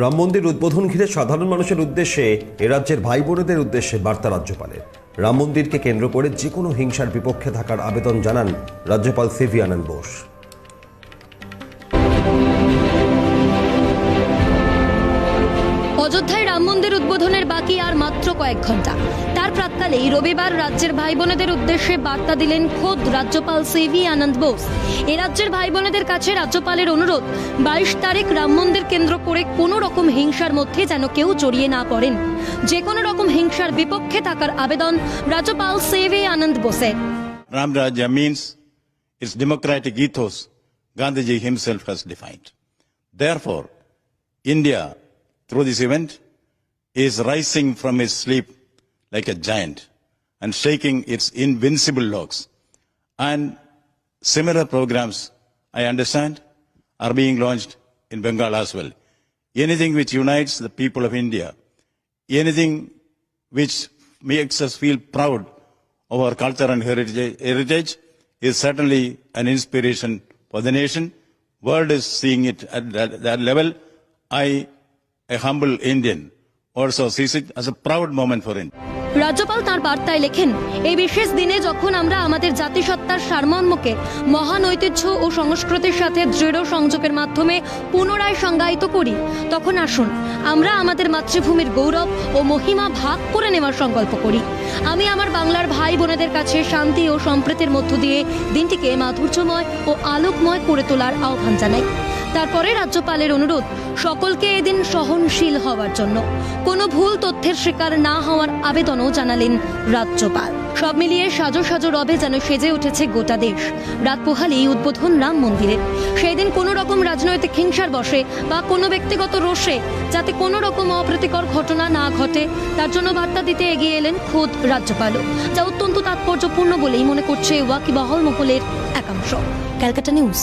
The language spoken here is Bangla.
রাম মন্দির উদ্বোধন ঘিরে সাধারণ মানুষের উদ্দেশ্যে রাজ্যের ভাই বোনেদের উদ্দেশ্যে বার্তা রাজ্যপালের। রাম মন্দিরকে কেন্দ্র করে যে কোনো হিংসার বিপক্ষে থাকার আবেদন জানান রাজ্যপাল সিভি আনন্দ বোস। অযোধ্যায় রাম মন্দির উদ্বোধনের বাকি আর মাত্র কয়েক ঘণ্টা। তার প্রাক্কালেই রবিবার রাজ্যের ভাই বোনেদের উদ্দেশ্যে বার্তা দিলেন খোদ রাজ্যপাল সিভি আনন্দ বোস। এ রাজ্যের ভাই বোনেদের কাছে রাজ্যপালের অনুরোধ বাইশ তারিখ রাম মন্দির কেন্দ্র করে কোনো রকম হিংসার মধ্যে যেন কেউ জড়িয়ে না পড়েন। যে কোনো রকম হিংসার বিপক্ষে থাকার আবেদন রাজ্যপাল সিভি আনন্দ বোসের। Ram Rajya means its democratic ethos Gandhiji himself has defined. Therefore, India, through this event, is rising from its sleep like a giant and shaking its invincible locks. And similar programs, I understand, are being launched in Bengal as well. Anything which unites the people of India, anything which makes us feel proud of our culture and heritage, heritage is certainly an inspiration for the nation. World is seeing it at that, that level. I, a humble Indian, also sees it as a proud moment for India. রাজ্যপাল তার বার্তায় লেখেন এই বিশেষ দিনে যখন আমরা আমাদের জাতিসত্তার সারমর্মকে মহান ঐতিহ্য ও সংস্কৃতির সাথে দৃঢ় সংযোগের মাধ্যমে পুনরায় সংজ্ঞায়িত করি তখন আসুন আমরা আমাদের মাতৃভূমির গৌরব ও মহিমা ভাগ করে নেওয়ার সংকল্প করি আমি আমার বাংলার ভাই বোনেদের কাছে শান্তি ও সম্প্রীতির মধ্য দিয়ে দিনটিকে মাধুর্যময় ও আলোকময় করে তোলার আহ্বান জানাই তারপরে রাজ্যপালের অনুরোধ, সকলকে এদিন সহনশীল হওয়ার জন্য। কোনো ভুল তথ্যের শিকার না হওয়ার আবেদনও জানালেন রাজ্যপাল। সব মিলিয়ে সাজো সাজো রবে যেন সেজে উঠেছে গোটা দেশ। রাত পোহালেই উদ্বোধন রাম মন্দিরের সেই দিন কোনো রকম রাজনৈতিক হিংসার বসে বা কোনো ব্যক্তিগত রোষে যাতে কোনো রকম অপ্রীতিকর ঘটনা না ঘটে, তার জন্য বার্তা দিতে এগিয়ে এলেন খোদ রাজ্যপালও, যা অত্যন্ত তাৎপর্যপূর্ণ বলেই মনে করছে ওয়াকিবহল মহলের একাংশ। ক্যালকাটা নিউজ।